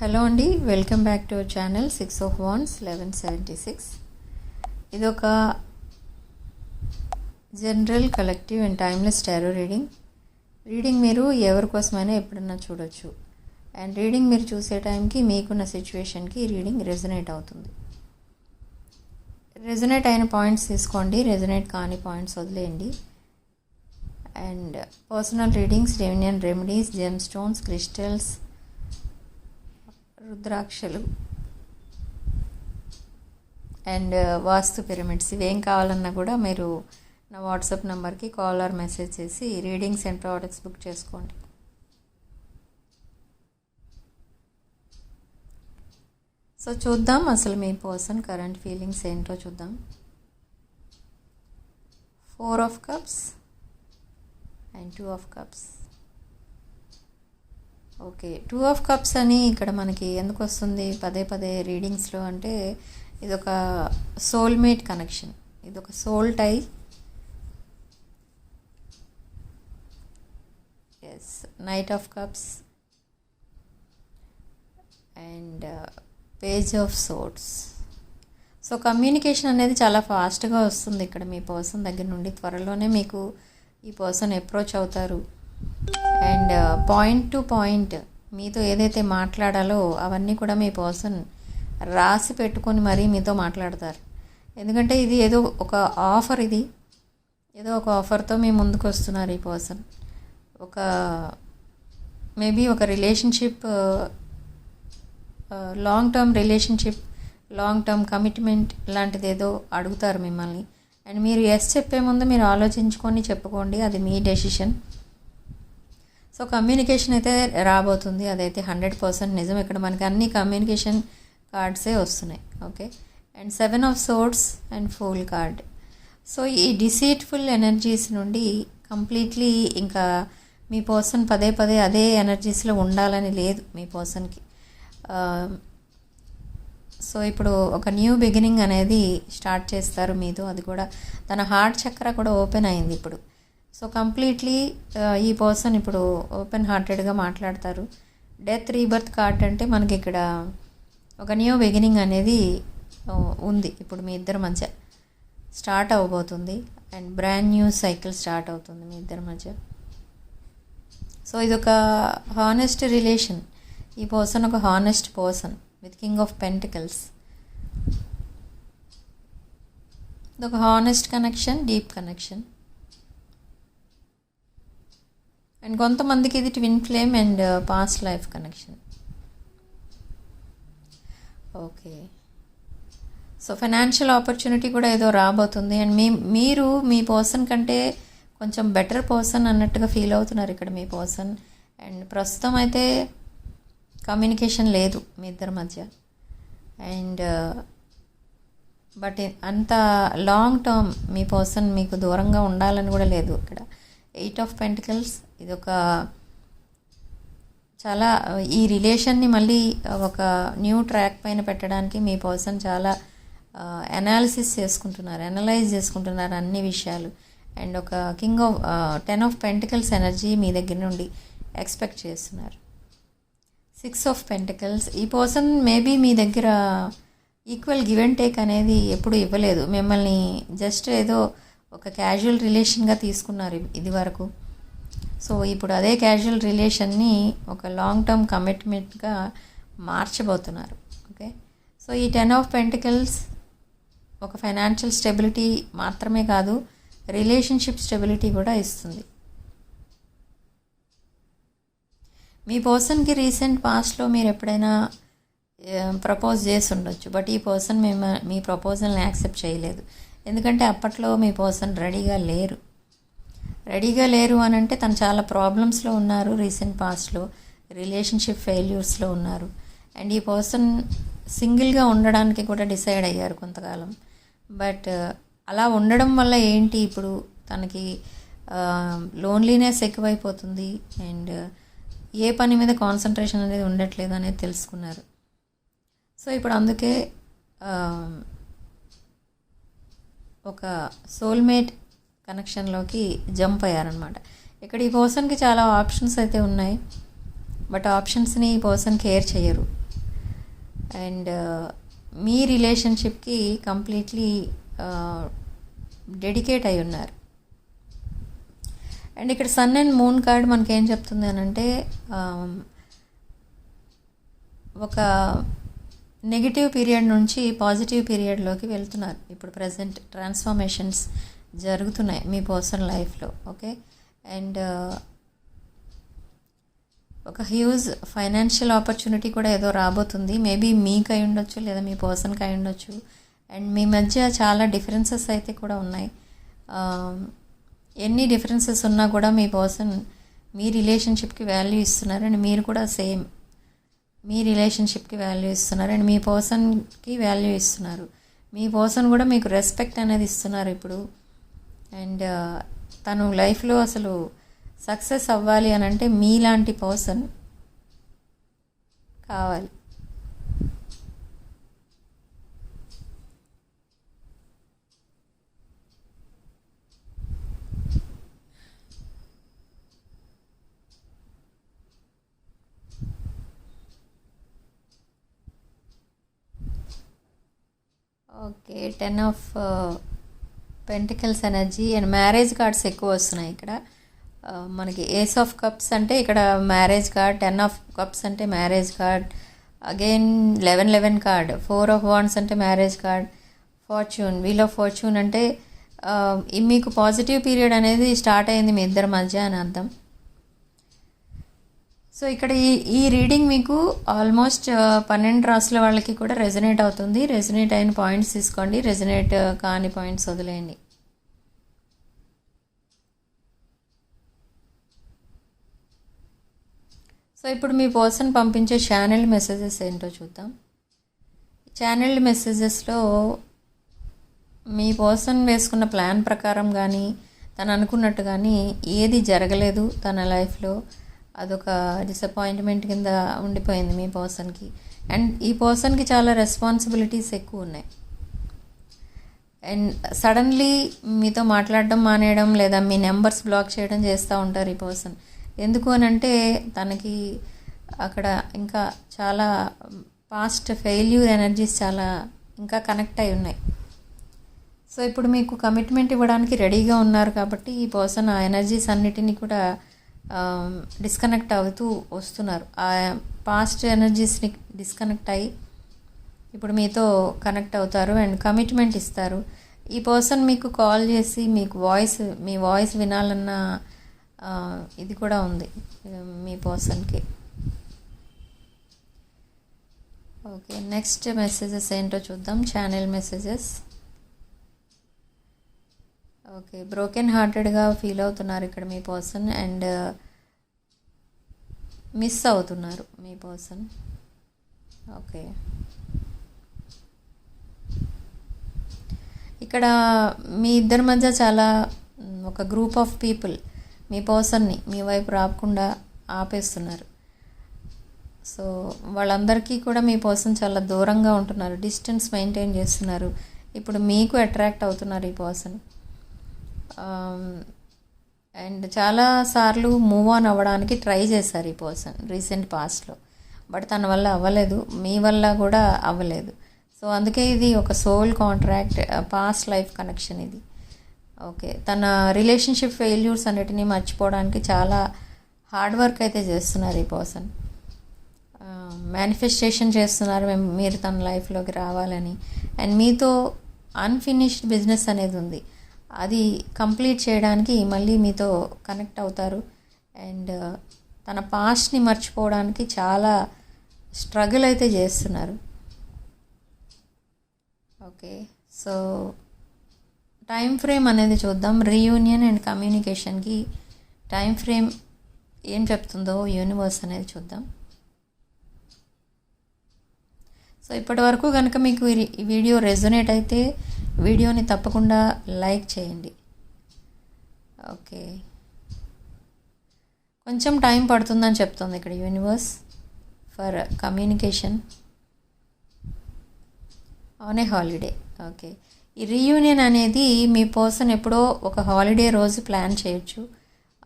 Hello అండి welcome back to our channel six of wands eleven seventy six. ఇది ఒక general collective and timeless tarot reading. Reading మీరు ఎవరి కోసమైనా ఎప్పుడన్నా చూడొచ్చు. అండ్ రీడింగ్ మీరు చూసే టైంకి మీకున్న సిచ్యువేషన్కి రీడింగ్ రెజనేట్ అవుతుంది. రెజనేట్ అయిన పాయింట్స్ తీసుకోండి రెజనేట్ కాని పాయింట్స్ వదిలేయండి. అండ్ పర్సనల్ రీడింగ్స్ రెమినియన్ రెమెడీస్ జెమ్ స్టోన్స్ క్రిస్టల్స్ రుద్రాక్షలు అండ్ uh, వాస్తు పిరమిడ్స్. ఇవేం కావాలన్నా కూడా మీరు నా వాట్సాప్ నెంబర్కి కాల్ ఆర్ మెసేజ్ చేసి రీడింగ్స్ అండ్ ప్రోడక్ట్స్ బుక్ చేసుకోండి. సో చూద్దాం అసలు మీ పర్సన్ కరెంట్ ఫీలింగ్స్ ఏంటో చూద్దాం. Four of cups and two of cups. Okay. Two of cups అని ఇక్కడ మనకి ఎందుకు వస్తుంది? పదే పదే రీడింగ్స్లో అంటే ఇదొక సోల్మేట్ కనెక్షన్ ఇదొక soul tie yes knight of cups and page of swords so communication అనేది చాలా ఫాస్ట్గా వస్తుంది ఇక్కడ మీ పర్సన్ దగ్గర నుండి. త్వరలోనే మీకు ఈ పర్సన్ అప్రోచ్ అవుతారు. అండ్ పాయింట్ టు పాయింట్ మీతో ఏదైతే మాట్లాడాలో అవన్నీ కూడా మీ పర్సన్ రాసి పెట్టుకొని మరీ మీతో మాట్లాడతారు. ఎందుకంటే ఇది ఏదో ఒక ఆఫర్ ఇది. ఏదో ఒక ఆఫర్తో మీ ముందుకు వస్తున్నారు ఈ పర్సన్ ఒక మేబీ ఒక relationship long term relationship long term commitment లాంటిది ఏదో అడుగుతారు మిమ్మల్ని. అండ్ మీరు ఎస్ చెప్పే ముందు మీరు ఆలోచించుకొని చెప్పుకోండి అది మీ డెసిషన్ సో కమ్యూనికేషన్ అయితే రాబోతుంది. అదైతే హండ్రెడ్ పర్సెంట్ నిజం. ఇక్కడ మనకి అన్ని కమ్యూనికేషన్ కార్డ్సే వస్తున్నాయి. Okay and seven of swords and fool card so ఈ డిసీట్ఫుల్ ఎనర్జీస్ నుండి కంప్లీట్లీ ఇంకా మీ పర్సన్ పదే పదే అదే ఎనర్జీస్లో ఉండాలని లేదు మీ పర్సన్కి సో um, ఇప్పుడు ఒక న్యూ బిగినింగ్ అనేది స్టార్ట్ చేస్తారు మీతో. అది కూడా తన హార్ట్ చక్ర కూడా ఓపెన్ అయింది ఇప్పుడు. సో కంప్లీట్లీ ఈ పర్సన్ ఇప్పుడు ఓపెన్ హార్టెడ్గా మాట్లాడతారు. డెత్ రీబర్త్ కార్డ్ అంటే మనకి ఇక్కడ ఒక న్యూ బిగినింగ్ అనేది ఉంది ఇప్పుడు మీ ఇద్దరి మధ్య. స్టార్ట్ అవ్వబోతుంది and brand new cycle start అవుతుంది మీ ఇద్దరి మధ్య. సో ఇది ఒక హానెస్ట్ రిలేషన్. ఈ పర్సన్ ఒక honest person with king of pentacles. ఇది ఒక honest connection deep connection. And కొంతమందికి ఇది twin flame and past life connection okay so financial opportunity కూడా ఏదో రాబోతుంది. అండ్ మీ మీరు మీ పర్సన్ కంటే కొంచెం బెటర్ పర్సన్ అన్నట్టుగా ఫీల్ అవుతున్నారు ఇక్కడ మీ పర్సన్ అండ్ ప్రస్తుతం అయితే కమ్యూనికేషన్ లేదు మీ ఇద్దరి మధ్య. అండ్ బట్ uh, అంత లాంగ్ టర్మ్ మీ పర్సన్ మీకు దూరంగా ఉండాలని కూడా లేదు ఇక్కడ. ఎయిట్ ఆఫ్ పెంటికల్స్ ఇది ఒక చాలా ఈ రిలేషన్ని మళ్ళీ ఒక న్యూ ట్రాక్ పైన పెట్టడానికి మీ పర్సన్ చాలా అనాలిసిస్ చేసుకుంటున్నారు అనలైజ్ చేసుకుంటున్నారు అన్ని విషయాలు. అండ్ ఒక king of ten of pentacles energy మీ దగ్గర నుండి ఎక్స్పెక్ట్ చేస్తున్నారు. సిక్స్ ఆఫ్ పెంటికల్స్ ఈ పర్సన్ మేబీ మీ దగ్గర ఈక్వల్ గివ్ అండ్ టేక్ అనేది ఎప్పుడు ఇవ్వలేదు. మిమ్మల్ని జస్ట్ ఏదో ఒక క్యాజువల్ రిలేషన్గా తీసుకున్నారు ఇది వరకు. సో ఇప్పుడు అదే క్యాజువల్ రిలేషన్ని ఒక లాంగ్ టర్మ్ కమిట్మెంట్గా మార్చబోతున్నారు. ఓకే? సో ఈ టెన్ ఆఫ్ పెంటికల్స్ ఒక ఫైనాన్షియల్ స్టెబిలిటీ మాత్రమే కాదు రిలేషన్షిప్ స్టెబిలిటీ కూడా ఇస్తుంది. మీ పర్సన్కి రీసెంట్ పాస్ట్లో మీరు ఎప్పుడైనా ప్రపోజ్ చేసి ఉండొచ్చు. బట్ ఈ పర్సన్ మేము మీ ప్రపోజల్ని యాక్సెప్ట్ చేయలేదు. ఎందుకంటే అప్పట్లో మీ పర్సన్ రెడీగా లేరు. రెడీగా లేరు అని అంటే తను చాలా ప్రాబ్లమ్స్లో ఉన్నారు రీసెంట్ పాస్ట్లో రిలేషన్షిప్ ఫెయిల్యూర్స్లో ఉన్నారు. అండ్ ఈ పర్సన్ సింగిల్గా ఉండడానికి కూడా డిసైడ్ అయ్యారు కొంతకాలం. బట్ uh, అలా ఉండడం వల్ల ఏంటి ఇప్పుడు తనకి uh, లోన్లీనెస్ ఎక్కువైపోతుంది అండ్ uh, ఏ పని మీద కాన్సన్ట్రేషన్ అనేది ఉండట్లేదు అనేది తెలుసుకున్నారు. సో ఇప్పుడు అందుకే um, ఒక సోల్మేట్ కనెక్షన్లోకి జంప్ అయ్యారనమాట ఇక్కడ ఈ పర్సన్కి చాలా ఆప్షన్స్ అయితే ఉన్నాయి. బట్ ఆప్షన్స్ని ఈ పర్సన్ కేర్ చేయరు. అండ్ uh, మీ రిలేషన్షిప్కి కంప్లీట్లీ డెడికేట్ అయి ఉన్నారు. అండ్ ఇక్కడ సన్ అండ్ మూన్ కార్డ్ మనకి ఏం చెప్తుంది అనంటే um, ఒక నెగిటివ్ పీరియడ్ నుంచి పాజిటివ్ పీరియడ్లోకి వెళ్తున్నారు. ఇప్పుడు ప్రజెంట్ ట్రాన్స్ఫర్మేషన్స్ జరుగుతున్నాయి మీ పర్సనల్ లైఫ్లో ఓకే? అండ్ ఒక హ్యూజ్ ఫైనాన్షియల్ ఆపర్చునిటీ కూడా ఏదో రాబోతుంది. మేబీ మీకు అయి ఉండొచ్చు లేదా మీ పర్సన్కి అయి ఉండొచ్చు. అండ్ మీ మధ్య చాలా డిఫరెన్సెస్ అయితే కూడా ఉన్నాయి. ఎన్ని డిఫరెన్సెస్ ఉన్నా కూడా మీ పర్సన్ మీ రిలేషన్షిప్కి వాల్యూ ఇస్తున్నారు. అండ్ మీరు కూడా సేమ్ మీ రిలేషన్షిప్కి వాల్యూ ఇస్తున్నారు అండ్ మీ పర్సన్కి వాల్యూ ఇస్తున్నారు. మీ పర్సన్ కూడా మీకు రెస్పెక్ట్ అనేది ఇస్తున్నారు ఇప్పుడు. అండ్ తను లైఫ్లో అసలు సక్సెస్ అవ్వాలి అని అంటే మీలాంటి పర్సన్ కావాలి. Okay ten of pentacles energy and marriage cards ఎక్కువ వస్తున్నాయి ఇక్కడ. Uh, మనకి ఏస్ ఆఫ్ కప్స్ అంటే ఇక్కడ marriage card ten of cups అంటే marriage card again eleven eleven card four of wands అంటే marriage card fortune wheel of fortune అంటే uh, మీకు పాజిటివ్ పీరియడ్ అనేది స్టార్ట్ అయింది మీ ఇద్దరి మధ్య అని అర్థం. సో ఇక్కడ ఈ ఈ రీడింగ్ మీకు ఆల్మోస్ట్ uh, పన్నెండు రాసుల వాళ్ళకి కూడా రెజనేట్ అవుతుంది. రెజనేట్ అయిన పాయింట్స్ తీసుకోండి. రెజనేట్ uh, కాని పాయింట్స్ వదిలేయండి. సో ఇప్పుడు మీ పర్సన్ పంపించే ఛానల్ మెసేజెస్ ఏంటో చూద్దాం. ఛానల్ మెసేజెస్లో మీ పర్సన్ వేసుకున్న ప్లాన్ ప్రకారం కానీ తను అనుకున్నట్టు కానీ ఏది జరగలేదు తన లైఫ్లో అదొక డిసప్పాయింట్మెంట్ కింద ఉండిపోయింది మీ పర్సన్కి అండ్ ఈ పర్సన్కి చాలా రెస్పాన్సిబిలిటీస్ ఎక్కువ ఉన్నాయి. అండ్ సడన్లీ మీతో మాట్లాడడం మానేయడం లేదా మీ నెంబర్స్ బ్లాక్ చేయడం చేస్తూ ఉంటారు ఈ పర్సన్ ఎందుకు అని అంటే తనకి అక్కడ ఇంకా చాలా పాస్ట్ ఫెయిల్యూర్ ఎనర్జీస్ చాలా ఇంకా కనెక్ట్ అయి ఉన్నాయి. సో ఇప్పుడు మీకు కమిట్మెంట్ ఇవ్వడానికి రెడీగా ఉన్నారు కాబట్టి ఈ పర్సన్ ఆ ఎనర్జీస్ అన్నిటినీ కూడా Um, డిస్కనెక్ట్ అవుతూ వస్తున్నారు. ఆ పాస్ట్ ఎనర్జీస్ని డిస్కనెక్ట్ అయ్యి ఇప్పుడు మీతో కనెక్ట్ అవుతారు అండ్ కమిట్మెంట్ ఇస్తారు. ఈ పర్సన్ మీకు కాల్ చేసి మీకు వాయిస్ మీ వాయిస్ వినాలన్న ఇది కూడా ఉంది um, మీ పర్సన్కి ఓకే నెక్స్ట్ మెసేజెస్ ఏంటో చూద్దాం. Channel messages okay. బ్రోకెన్ హార్టెడ్గా ఫీల్ అవుతున్నారు ఇక్కడ మీ పర్సన్ అండ్ మిస్ అవుతున్నారు మీ పర్సన్ ఓకే. ఇక్కడ మీ ఇద్దరి మధ్య చాలా ఒక గ్రూప్ ఆఫ్ పీపుల్ మీ పర్సన్ని మీ వైపు రాకుండా ఆపేస్తున్నారు. సో వాళ్ళందరికీ కూడా మీ పర్సన్ చాలా దూరంగా ఉంటున్నారు డిస్టెన్స్ మెయింటైన్ చేస్తున్నారు. ఇప్పుడు మీకు అట్రాక్ట్ అవుతున్నారు ఈ పర్సన్ Um, అండ్ చాలా సార్లు మూవ్ ఆన్ అవ్వడానికి ట్రై చేశారు ఈ పర్సన్ రీసెంట్ పాస్ట్లో బట్ తన వల్ల అవ్వలేదు. మీ వల్ల కూడా అవ్వలేదు. సో అందుకే ఇది ఒక soul contract past life connection ఇది. ఓకే తన రిలేషన్షిప్ ఫెయిల్యూర్స్ అన్నిటినీ మర్చిపోవడానికి చాలా హార్డ్ వర్క్ అయితే చేస్తున్నారు ఈ పర్సన్ మేనిఫెస్టేషన్ um, చేస్తున్నారు మేము మీరు తన లైఫ్లోకి రావాలని. అండ్ మీతో అన్ఫినిష్డ్ బిజినెస్ అనేది ఉంది. అది కంప్లీట్ చేయడానికి మళ్ళీ మీతో కనెక్ట్ అవుతారు. అండ్ uh, తన పాస్ట్ని మర్చిపోవడానికి చాలా స్ట్రగుల్ అయితే చేస్తున్నారు. ఓకే. సో టైం ఫ్రేమ్ అనేది చూద్దాం. రీయూనియన్ అండ్ కమ్యూనికేషన్కి టైం ఫ్రేమ్ ఏం చెప్తుందో యూనివర్స్ అనేది చూద్దాం. సో ఇప్పటి వరకు కనుక మీకు ఈ వీడియో రెజొనేట్ అయితే వీడియోని తప్పకుండా లైక్ చేయండి. ఓకే. కొంచెం టైం పడుతుందని చెప్తుంది ఇక్కడ universe for communication. On a holiday. Okay. ఈ రీయూనియన్ అనేది మీ పర్సన్ ఎప్పుడో ఒక హాలిడే రోజు ప్లాన్ చేయొచ్చు.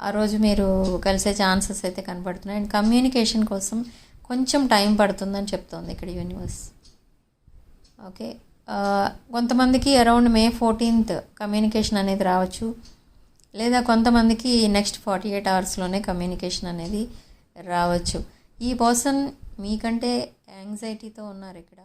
ఆ రోజు మీరు కలిసే ఛాన్సెస్ అయితే కనపడుతున్నాయి. అండ్ కమ్యూనికేషన్ కోసం కొంచెం టైం పడుతుందని చెప్తోంది ఇక్కడ యూనివర్స్. ఓకే. కొంతమందికి అరౌండ్ మే ఫోర్టీన్త్ కమ్యూనికేషన్ అనేది రావచ్చు. లేదా కొంతమందికి నెక్స్ట్ ఫార్టీ ఎయిట్ అవర్స్లోనే కమ్యూనికేషన్ అనేది రావచ్చు. ఈ పర్సన్ మీకంటే యాంగ్జైటీతో ఉన్నారు ఇక్కడ.